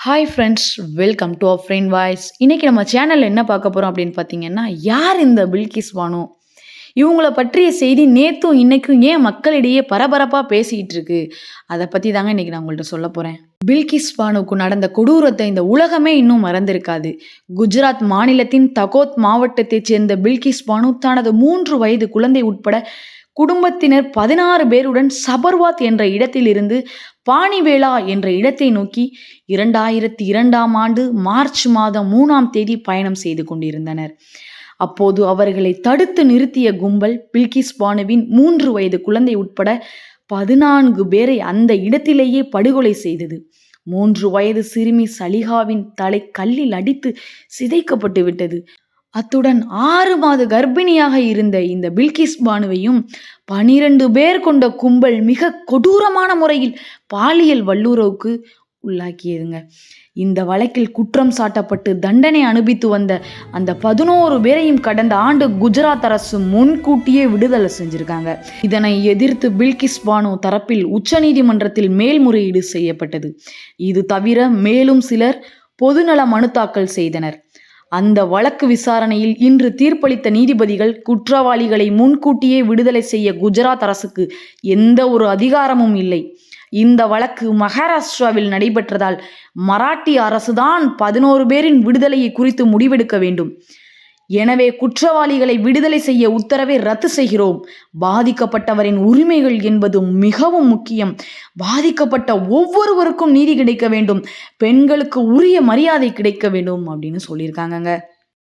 Hi friends welcome to our friend voice இன்றைக்கி நம்ம சேனலில் என்ன பார்க்க போகிறோம் அப்படின்னு பார்த்தீங்கன்னா யார் இந்த பில்கிஸ் பானு இவங்களை பற்றிய செய்தி நேற்றும் இன்றைக்கும் ஏன் மக்களிடையே பரபரப்பாக பேசிகிட்டு இருக்கு? அதை பற்றி தாங்க இன்றைக்கி நான் உங்கள்கிட்ட சொல்ல போகிறேன் பில்கிஸ் பானுக்கு நடந்த கொடூரத்தை இந்த உலகமே இன்னும் மறந்திருக்காது. குஜராத் மாநிலத்தின் தகோத் மாவட்டத்தைச் சேர்ந்த பில்கிஸ் பானு தனது மூன்று வயது குழந்தை உட்பட குடும்பத்தினர் பதினாறு பேருடன் சபர்வாத் என்ற இடத்திலிருந்து பாணிவேலா என்ற இடத்தை நோக்கி இரண்டாயிரத்தி இரண்டாம் ஆண்டு மார்ச் மாதம் மூணாம் தேதி பயணம் செய்து கொண்டிருந்தனர். அப்போது அவர்களை தடுத்து நிறுத்திய கும்பல் பில்கிஸ் பானுவின் மூன்று வயது குழந்தை உட்பட பதினான்கு பேரை அந்த இடத்திலேயே படுகொலை செய்தது. மூன்று வயது சிறுமி சலிஹாவின் தலை கல்லில் அடித்து சிதைக்கப்பட்டு விட்டது. அத்துடன் ஆறு மாத கர்ப்பிணியாக இருந்த இந்த பில்கிஸ் பானுவையும் பனிரெண்டு பேர் கொண்ட கும்பல் மிக கொடூரமான முறையில் பாலியல் வல்லுறவுக்கு உள்ளாக்கியதுங்க. இந்த வழக்கில் குற்றம் சாட்டப்பட்டு தண்டனை அனுபவித்து வந்த அந்த பதினோரு பேரையும் கடந்த ஆண்டு குஜராத் அரசு முன்கூட்டியே விடுதலை செஞ்சிருக்காங்க. இதனை எதிர்த்து பில்கிஸ் பானு தரப்பில் உச்சநீதிமன்றத்தில் மேல்முறையீடு செய்யப்பட்டது. இது தவிர மேலும் சிலர் பொதுநல மனு தாக்கல் செய்தனர். அந்த வழக்கு விசாரணையில் இன்று தீர்ப்பளித்த நீதிபதிகள் குற்றவாளிகளை முன்கூட்டியே விடுதலை செய்ய குஜராத் அரசுக்கு எந்த ஒரு அதிகாரமும் இல்லை. இந்த வழக்கு மகாராஷ்டிராவில் நடைபெற்றதால் மராட்டிய அரசுதான் பதினோரு பேரின் விடுதலையை குறித்து முடிவெடுக்க வேண்டும். எனவே குற்றவாளிகளை விடுதலை செய்ய உத்தரவை ரத்து செய்கிறோம். பாதிக்கப்பட்டவரின் உரிமைகள் என்பது மிகவும் முக்கியம். பாதிக்கப்பட்ட ஒவ்வொருவருக்கும் நீதி கிடைக்க வேண்டும். பெண்களுக்கு உரிய மரியாதை கிடைக்க வேண்டும் அப்படின்னு சொல்லியிருக்காங்கங்க.